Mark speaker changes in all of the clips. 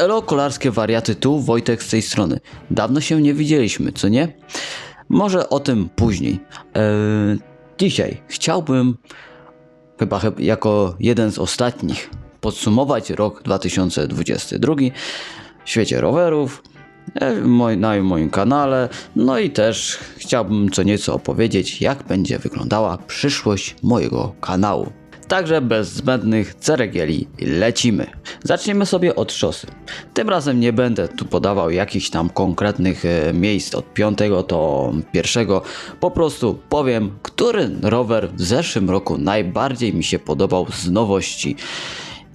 Speaker 1: Elo, kolarskie wariaty tu, Wojtek z tej strony. Dawno się nie widzieliśmy, co nie? Może o tym później. Eee, dzisiaj chciałbym, chyba jako jeden z ostatnich, podsumować rok 2022 w świecie rowerów, e, na moim kanale. No i też chciałbym co nieco opowiedzieć, jak będzie wyglądała przyszłość mojego kanału. Także bez zbędnych ceregieli lecimy. Zaczniemy sobie od szosy. Tym razem nie będę tu podawał jakichś tam konkretnych e, miejsc od piątego do pierwszego. Po prostu powiem, który rower w zeszłym roku najbardziej mi się podobał z nowości.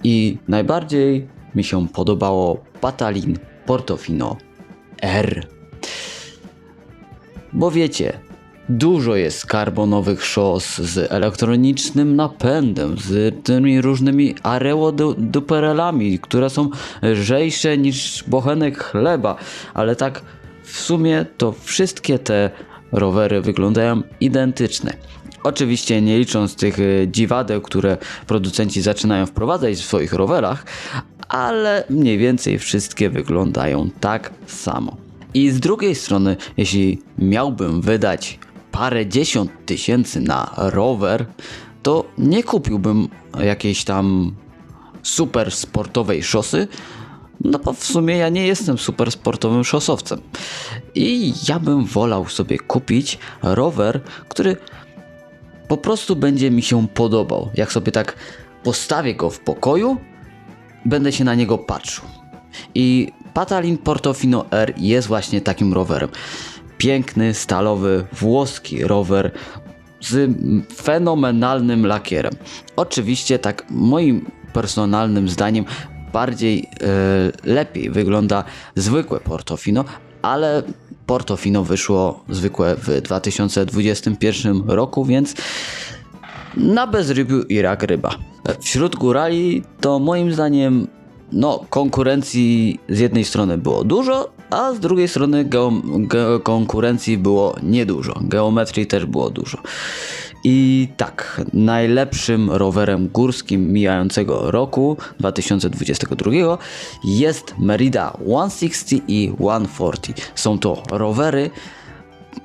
Speaker 1: I najbardziej mi się podobało Patalin Portofino R. Bo wiecie, dużo jest karbonowych szos z elektronicznym napędem, z tymi różnymi areoduperelami, które są lżejsze niż bochenek chleba, ale tak w sumie to wszystkie te rowery wyglądają identyczne. Oczywiście nie licząc tych e, dziwadeł, które producenci zaczynają wprowadzać w swoich rowerach, ale mniej więcej wszystkie wyglądają tak samo. I z drugiej strony, jeśli miałbym wydać parę dziesiąt tysięcy na rower, to nie kupiłbym jakiejś tam super sportowej szosy, no bo w sumie ja nie jestem super sportowym szosowcem. I ja bym wolał sobie kupić rower, który po prostu będzie mi się podobał. Jak sobie tak postawię go w pokoju, będę się na niego patrzył. I Patalin Portofino R jest właśnie takim rowerem. Piękny, stalowy, włoski rower z fenomenalnym lakierem. Oczywiście, tak moim personalnym zdaniem, bardziej e, lepiej wygląda zwykłe Portofino, ale Portofino wyszło zwykłe w 2021 roku, więc na bezrybiu i rak ryba. Wśród górali to moim zdaniem no, konkurencji z jednej strony było dużo, a z drugiej strony geo- ge- konkurencji było niedużo. Geometrii też było dużo. I tak, najlepszym rowerem górskim mijającego roku 2022 jest Merida 160 i 140. Są to rowery,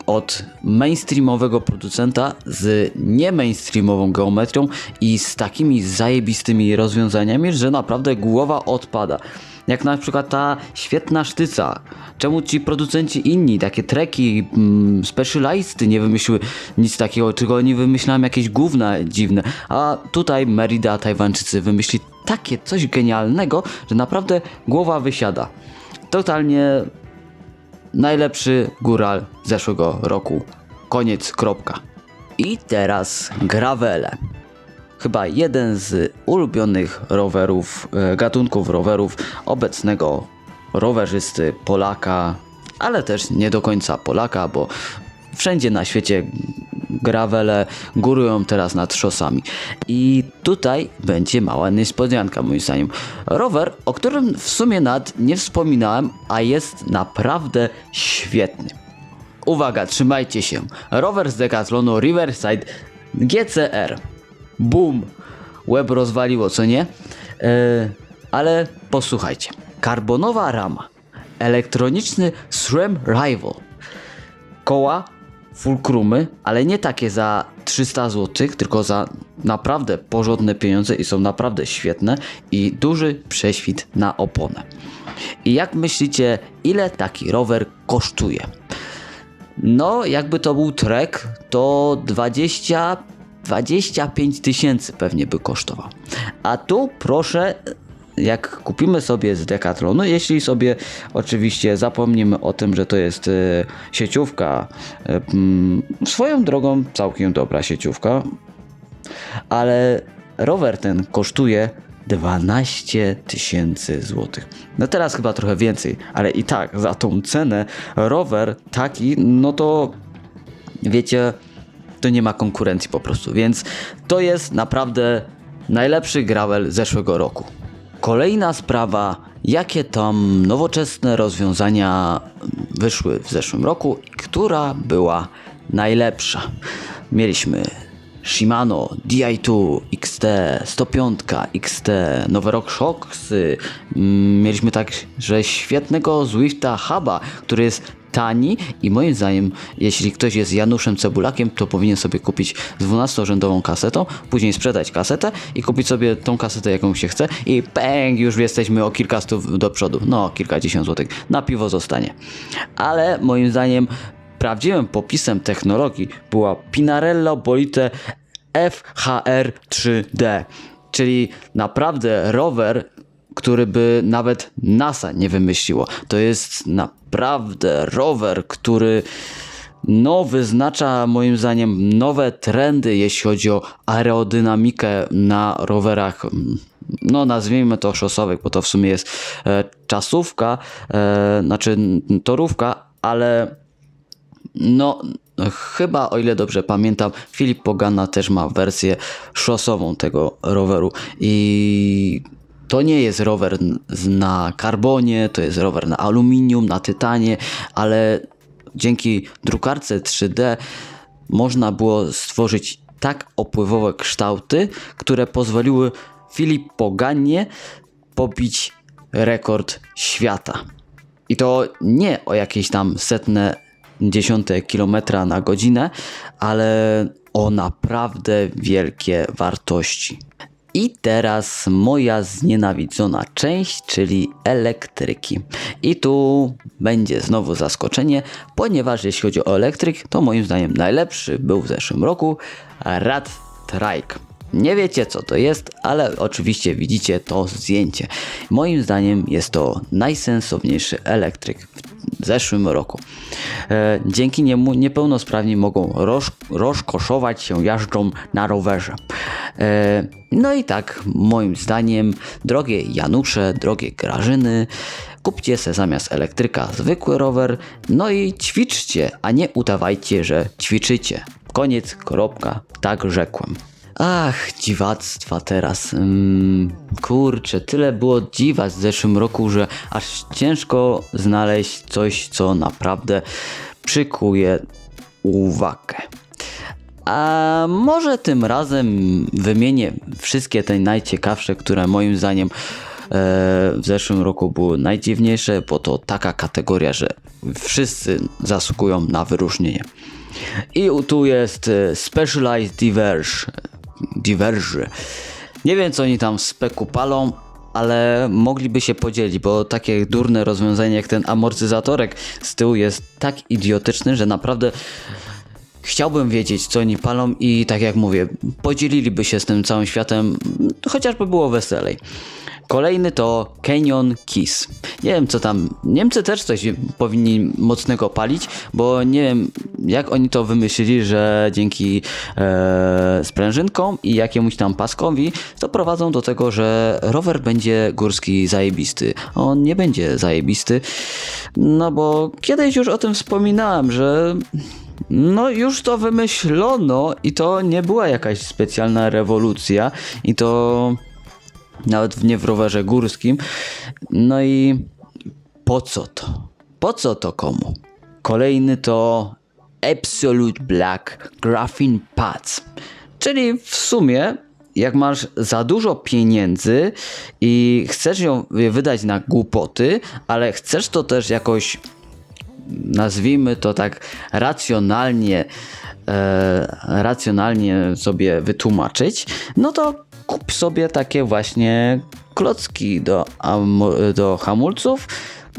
Speaker 1: od mainstreamowego producenta z nie mainstreamową geometrią i z takimi zajebistymi rozwiązaniami, że naprawdę głowa odpada. Jak na przykład ta świetna sztyca. Czemu ci producenci inni, takie treki, mm, specialisty nie wymyśliły nic takiego, tylko oni wymyślałem jakieś gówna dziwne. A tutaj Merida Tajwańczycy wymyśli takie coś genialnego, że naprawdę głowa wysiada. Totalnie najlepszy góral zeszłego roku. Koniec, kropka. I teraz gravele. Chyba jeden z ulubionych rowerów, e, gatunków rowerów obecnego rowerzysty Polaka, ale też nie do końca Polaka, bo wszędzie na świecie gravele górują teraz nad szosami. I tutaj będzie mała niespodzianka moim zdaniem. Rower, o którym w sumie nad nie wspominałem, a jest naprawdę świetny. Uwaga, trzymajcie się. Rower z Decathlonu Riverside GCR. Boom! Łeb rozwaliło, co nie? Eee, ale posłuchajcie. Karbonowa rama. Elektroniczny SRAM Rival koła fulkrumy, ale nie takie za 300 zł, tylko za naprawdę porządne pieniądze i są naprawdę świetne i duży prześwit na oponę. I jak myślicie, ile taki rower kosztuje? No, jakby to był trek, to 20 25 tysięcy pewnie by kosztował. A tu proszę, jak kupimy sobie z Decathlonu, jeśli sobie oczywiście zapomnimy o tym, że to jest e, sieciówka, e, swoją drogą całkiem dobra sieciówka, ale rower ten kosztuje 12 tysięcy złotych. No teraz chyba trochę więcej, ale i tak za tą cenę rower taki, no to wiecie, to nie ma konkurencji po prostu, więc to jest naprawdę najlepszy gravel zeszłego roku. Kolejna sprawa, jakie tam nowoczesne rozwiązania wyszły w zeszłym roku która była najlepsza. Mieliśmy Shimano Di2 XT 105 XT, nowe RockShoxy. Mm, Mieliśmy także świetnego Zwifta Huba, który jest tani i moim zdaniem, jeśli ktoś jest Januszem Cebulakiem, to powinien sobie kupić 12-rzędową kasetą, później sprzedać kasetę i kupić sobie tą kasetę, jaką się chce i pęk, już jesteśmy o kilka stów do przodu, no kilkadziesiąt złotych, na piwo zostanie. Ale moim zdaniem prawdziwym popisem technologii była Pinarello Bolite FHR 3D, czyli naprawdę rower, który by nawet NASA nie wymyśliło. To jest naprawdę rower, który no, wyznacza moim zdaniem nowe trendy, jeśli chodzi o aerodynamikę na rowerach. No, nazwijmy to szosowych, bo to w sumie jest e, czasówka, e, znaczy torówka, ale no, chyba o ile dobrze pamiętam, Filip Pogana też ma wersję szosową tego roweru i to nie jest rower na karbonie, to jest rower na aluminium, na tytanie, ale dzięki drukarce 3D można było stworzyć tak opływowe kształty, które pozwoliły Filip Poganie pobić rekord świata. I to nie o jakieś tam setne dziesiąte kilometra na godzinę, ale o naprawdę wielkie wartości. I teraz moja znienawidzona część, czyli elektryki. I tu będzie znowu zaskoczenie, ponieważ jeśli chodzi o elektryk, to moim zdaniem najlepszy był w zeszłym roku Rad Trike. Nie wiecie co to jest, ale oczywiście widzicie to zdjęcie. Moim zdaniem jest to najsensowniejszy elektryk zeszłym roku. E, dzięki niemu niepełnosprawni mogą roz, rozkoszować się jazdą na rowerze. E, no i tak, moim zdaniem, drogie Janusze, drogie Grażyny, kupcie se zamiast elektryka zwykły rower, no i ćwiczcie, a nie udawajcie, że ćwiczycie. Koniec, kropka, tak rzekłem. Ach, dziwactwa teraz. Mm, kurczę, tyle było dziwactw w zeszłym roku, że aż ciężko znaleźć coś, co naprawdę przykuje uwagę. A może tym razem wymienię wszystkie te najciekawsze, które moim zdaniem e, w zeszłym roku były najdziwniejsze, bo to taka kategoria, że wszyscy zasługują na wyróżnienie. I tu jest e, Specialized Diverge. Diverge. Nie wiem, co oni tam speku palą, ale mogliby się podzielić, bo takie durne rozwiązanie jak ten amortyzatorek z tyłu jest tak idiotyczny, że naprawdę chciałbym wiedzieć, co oni palą i tak jak mówię, podzieliliby się z tym całym światem, chociażby było weselej. Kolejny to Canyon Kiss. Nie wiem co tam, Niemcy też coś powinni mocnego palić, bo nie wiem jak oni to wymyślili, że dzięki e, sprężynkom i jakiemuś tam paskowi doprowadzą do tego, że rower będzie górski zajebisty. On nie będzie zajebisty, no bo kiedyś już o tym wspominałem, że no już to wymyślono i to nie była jakaś specjalna rewolucja i to nawet nie w rowerze górskim. No i po co to? Po co to komu? Kolejny to Absolute Black Graphene Pads. Czyli w sumie jak masz za dużo pieniędzy i chcesz ją wydać na głupoty, ale chcesz to też jakoś nazwijmy to tak racjonalnie, e, racjonalnie sobie wytłumaczyć, no to kup sobie takie właśnie klocki do, do hamulców,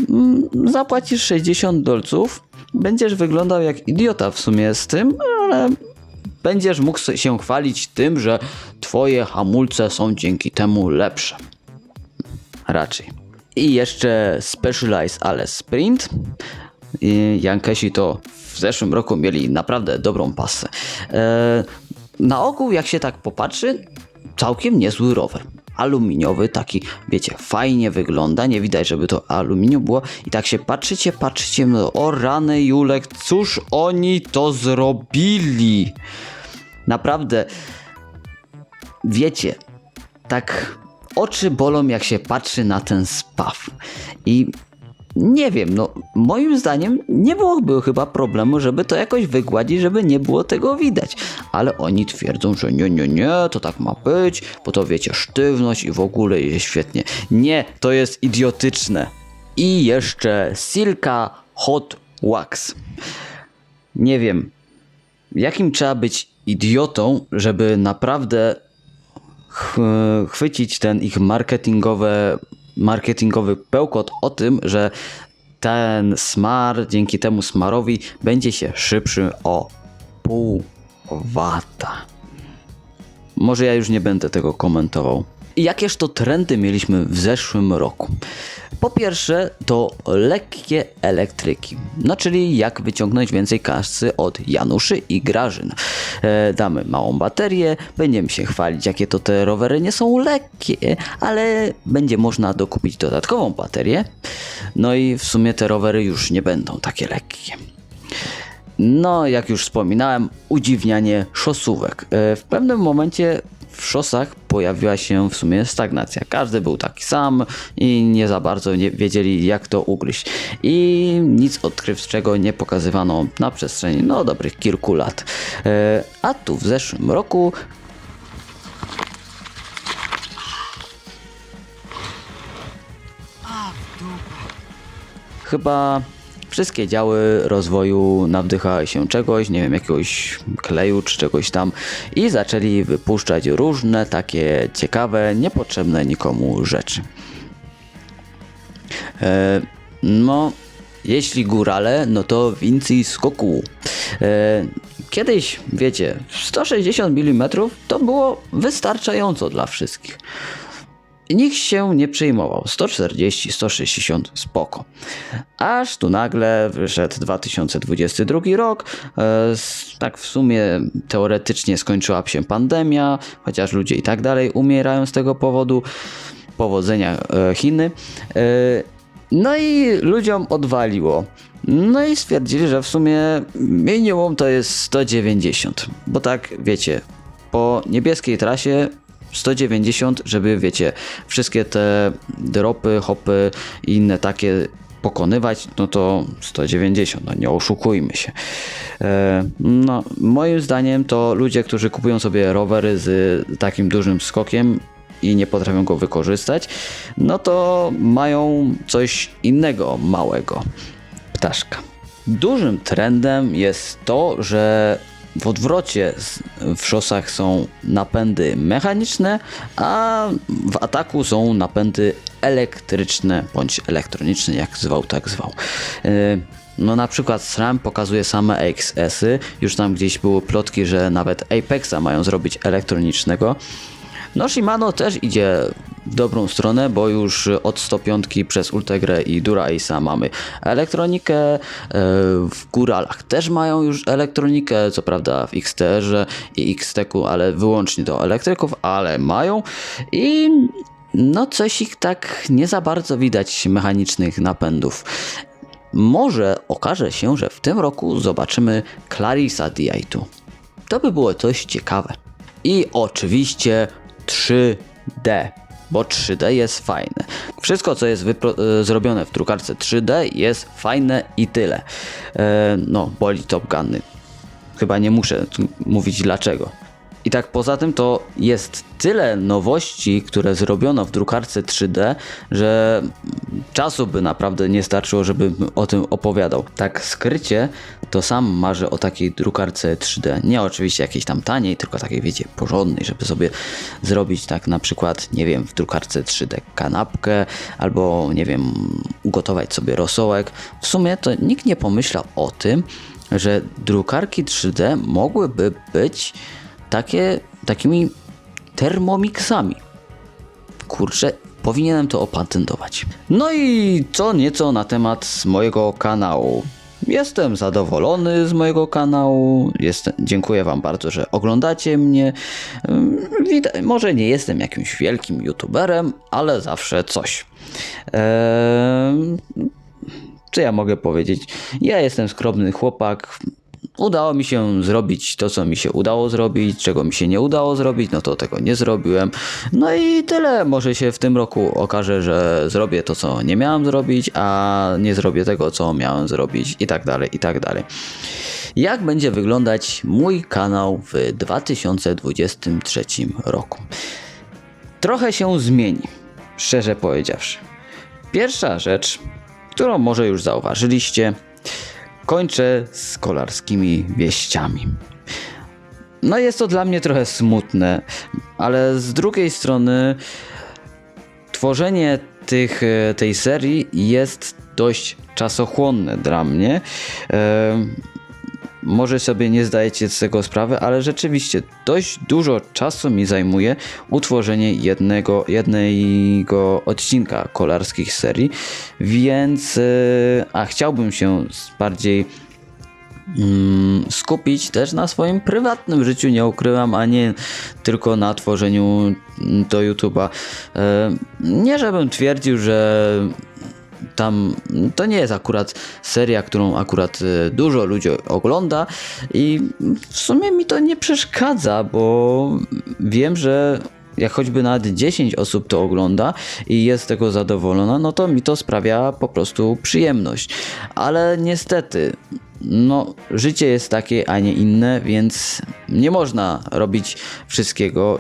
Speaker 1: mm, zapłacisz 60 dolców, będziesz wyglądał jak idiota w sumie z tym, ale będziesz mógł się chwalić tym, że twoje hamulce są dzięki temu lepsze. Raczej. I jeszcze Specialized ale Sprint. Jankesi to w zeszłym roku mieli naprawdę dobrą pasę. E, na ogół, jak się tak popatrzy, całkiem niezły rower. Aluminiowy, taki, wiecie, fajnie wygląda, nie widać, żeby to aluminium było. I tak się patrzycie, patrzycie, no, o rany Julek, cóż oni to zrobili? Naprawdę, wiecie, tak oczy bolą jak się patrzy na ten spaw. I nie wiem, no moim zdaniem nie byłoby chyba problemu, żeby to jakoś wygładzić, żeby nie było tego widać. Ale oni twierdzą, że nie, nie, nie, to tak ma być, bo to wiecie, sztywność i w ogóle jest świetnie. Nie, to jest idiotyczne. I jeszcze Silka Hot Wax. Nie wiem, jakim trzeba być idiotą, żeby naprawdę ch- chwycić ten ich marketingowe, marketingowy pełkot o tym, że ten smar dzięki temu smarowi będzie się szybszy o pół wata. Może ja już nie będę tego komentował. Jakież to trendy mieliśmy w zeszłym roku? Po pierwsze, to lekkie elektryki. No, czyli jak wyciągnąć więcej kasy od Januszy i Grażyn. E, damy małą baterię, będziemy się chwalić, jakie to te rowery nie są lekkie, ale będzie można dokupić dodatkową baterię. No i w sumie te rowery już nie będą takie lekkie. No, jak już wspominałem, udziwnianie szosówek. E, W pewnym momencie w szosach pojawiła się w sumie stagnacja. Każdy był taki sam i nie za bardzo nie wiedzieli, jak to ugryźć. I nic odkrywczego nie pokazywano na przestrzeni no dobrych kilku lat. E, A tu w zeszłym roku chyba wszystkie działy rozwoju nawdychały się czegoś, nie wiem, jakiegoś kleju czy czegoś tam i zaczęli wypuszczać różne takie ciekawe, niepotrzebne nikomu rzeczy. E, no, jeśli górale, no to więcej skoku. E, kiedyś, wiecie, 160 mm to było wystarczająco dla wszystkich. Nikt się nie przejmował. 140, 160 spoko. Aż tu nagle wyszedł 2022 rok. E, tak w sumie teoretycznie skończyła się pandemia, chociaż ludzie i tak dalej umierają z tego powodu. Powodzenia e, Chiny. E, no i ludziom odwaliło. No i stwierdzili, że w sumie minimum to jest 190. Bo tak, wiecie, po niebieskiej trasie 190, żeby wiecie, wszystkie te dropy, hopy i inne takie pokonywać, no to 190, no nie oszukujmy się. E, no, moim zdaniem to ludzie, którzy kupują sobie rowery z takim dużym skokiem i nie potrafią go wykorzystać, no to mają coś innego małego. Ptaszka. Dużym trendem jest to, że w odwrocie w szosach są napędy mechaniczne, a w ataku są napędy elektryczne bądź elektroniczne, jak zwał, tak zwał. Yy, No na przykład SRAM pokazuje same XS-y, już tam gdzieś były plotki, że nawet Apexa mają zrobić elektronicznego. No Shimano też idzie dobrą stronę, bo już od 105 przez Ultegrę i Dura Ace'a mamy elektronikę, e, w Góralach też mają już elektronikę, co prawda w XTR i XTEC-u, ale wyłącznie do elektryków, ale mają i no coś ich tak nie za bardzo widać mechanicznych napędów. Może okaże się, że w tym roku zobaczymy Clarissa Di2. To by było coś ciekawe. I oczywiście 3D, bo 3D jest fajne. Wszystko, co jest e, zrobione w drukarce 3D jest fajne i tyle. E, no, boli Top Guny. Chyba nie muszę mówić dlaczego. I tak poza tym to jest tyle nowości, które zrobiono w drukarce 3D, że czasu by naprawdę nie starczyło, żebym o tym opowiadał. Tak skrycie to sam marzę o takiej drukarce 3D. Nie oczywiście jakiejś tam taniej, tylko takiej wiecie, porządnej, żeby sobie zrobić tak na przykład, nie wiem, w drukarce 3D kanapkę albo nie wiem, ugotować sobie rosołek. W sumie to nikt nie pomyślał o tym, że drukarki 3D mogłyby być takie, takimi termomixami. Kurczę, powinienem to opatentować. No i co nieco na temat mojego kanału. Jestem zadowolony z mojego kanału. Jestem, dziękuję Wam bardzo, że oglądacie mnie. Widać, może nie jestem jakimś wielkim youtuberem, ale zawsze coś. Eee, co ja mogę powiedzieć? Ja jestem skromny chłopak. Udało mi się zrobić to, co mi się udało zrobić, czego mi się nie udało zrobić, no to tego nie zrobiłem. No i tyle. Może się w tym roku okaże, że zrobię to, co nie miałem zrobić, a nie zrobię tego, co miałem zrobić i tak dalej, i tak dalej. Jak będzie wyglądać mój kanał w 2023 roku? Trochę się zmieni, szczerze powiedziawszy. Pierwsza rzecz, którą może już zauważyliście, kończę z kolarskimi wieściami. No jest to dla mnie trochę smutne, ale z drugiej strony tworzenie tych, e, tej serii jest dość czasochłonne dla mnie. Może sobie nie zdajecie z tego sprawy, ale rzeczywiście dość dużo czasu mi zajmuje utworzenie jednego, jednego odcinka kolarskich serii, więc e, a chciałbym się bardziej mm, skupić też na swoim prywatnym życiu, nie ukrywam, a nie tylko na tworzeniu mm, do YouTube'a. E, Nie żebym twierdził, że tam to nie jest akurat seria, którą akurat e, dużo ludzi ogląda i w sumie mi to nie przeszkadza, bo wiem, że jak choćby nawet 10 osób to ogląda i jest z tego zadowolona, no to mi to sprawia po prostu przyjemność. Ale niestety, no, życie jest takie, a nie inne, więc nie można robić wszystkiego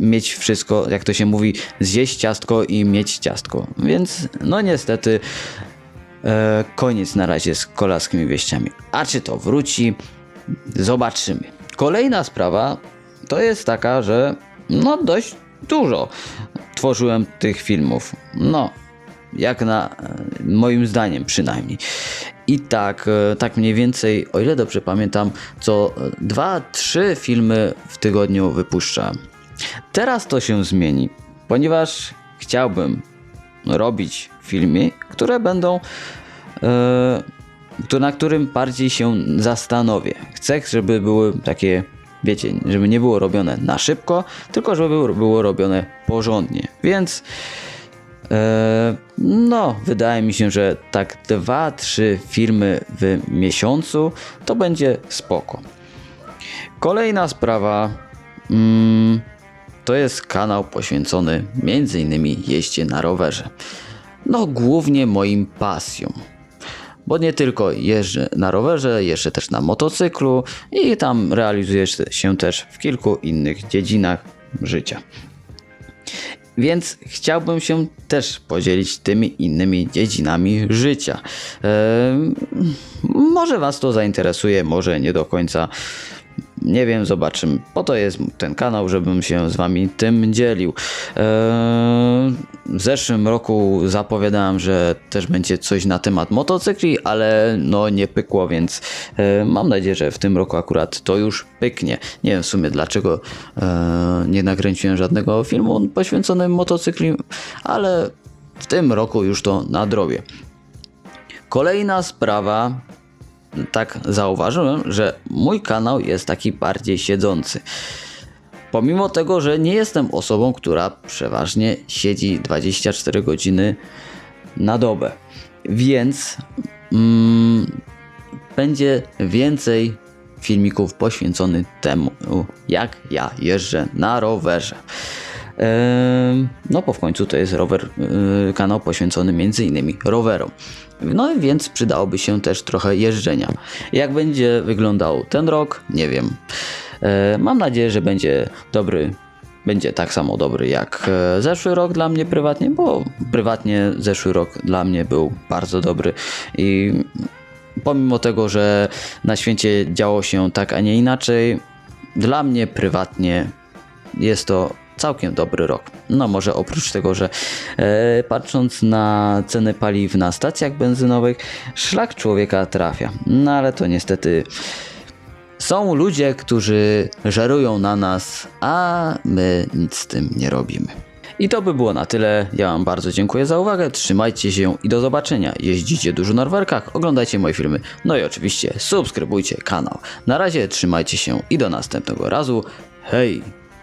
Speaker 1: mieć wszystko, jak to się mówi, zjeść ciastko i mieć ciastko. Więc no niestety e, koniec na razie z kolarskimi wieściami. A czy to wróci? Zobaczymy. Kolejna sprawa to jest taka, że no dość dużo tworzyłem tych filmów. No, jak na moim zdaniem przynajmniej. I tak, e, tak mniej więcej, o ile dobrze pamiętam, co 2-3 filmy w tygodniu wypuszczałem. Teraz to się zmieni, ponieważ chciałbym robić filmy, które będą, to na którym bardziej się zastanowię. Chcę, żeby były takie, wiecie, żeby nie było robione na szybko, tylko żeby było, było robione porządnie. Więc e, no, wydaje mi się, że tak 2-3 filmy w miesiącu to będzie spoko. Kolejna sprawa mm, to jest kanał poświęcony m.in. jeździe na rowerze. No, głównie moim pasjom. Bo nie tylko jeżdżę na rowerze, jeżdżę też na motocyklu i tam realizuję się też w kilku innych dziedzinach życia. Więc chciałbym się też podzielić tymi innymi dziedzinami życia. Ehm, może Was to zainteresuje, może nie do końca. Nie wiem, zobaczymy. Po to jest ten kanał, żebym się z Wami tym dzielił. Eee, w zeszłym roku zapowiadałem, że też będzie coś na temat motocykli, ale no nie pykło, więc e, mam nadzieję, że w tym roku akurat to już pyknie. Nie wiem w sumie dlaczego e, nie nakręciłem żadnego filmu poświęconym motocykli, ale w tym roku już to nadrobię. Kolejna sprawa, tak zauważyłem, że mój kanał jest taki bardziej siedzący. Pomimo tego, że nie jestem osobą, która przeważnie siedzi 24 godziny na dobę. Więc mm, będzie więcej filmików poświęconych temu, jak ja jeżdżę na rowerze. No, bo w końcu to jest rower, yy, kanał poświęcony między innymi rowerom. No więc przydałoby się też trochę jeżdżenia. Jak będzie wyglądał ten rok, nie wiem. E, Mam nadzieję, że będzie dobry, będzie tak samo dobry jak e, zeszły rok dla mnie prywatnie, bo prywatnie zeszły rok dla mnie był bardzo dobry i pomimo tego, że na świecie działo się tak, a nie inaczej, dla mnie prywatnie jest to całkiem dobry rok. No może oprócz tego, że e, patrząc na ceny paliw na stacjach benzynowych, szlak człowieka trafia. No ale to niestety są ludzie, którzy żerują na nas, a my nic z tym nie robimy. I to by było na tyle. Ja Wam bardzo dziękuję za uwagę. Trzymajcie się i do zobaczenia. Jeździcie dużo na rowerkach, oglądajcie moje filmy. No i oczywiście subskrybujcie kanał. Na razie trzymajcie się i do następnego razu. Hej!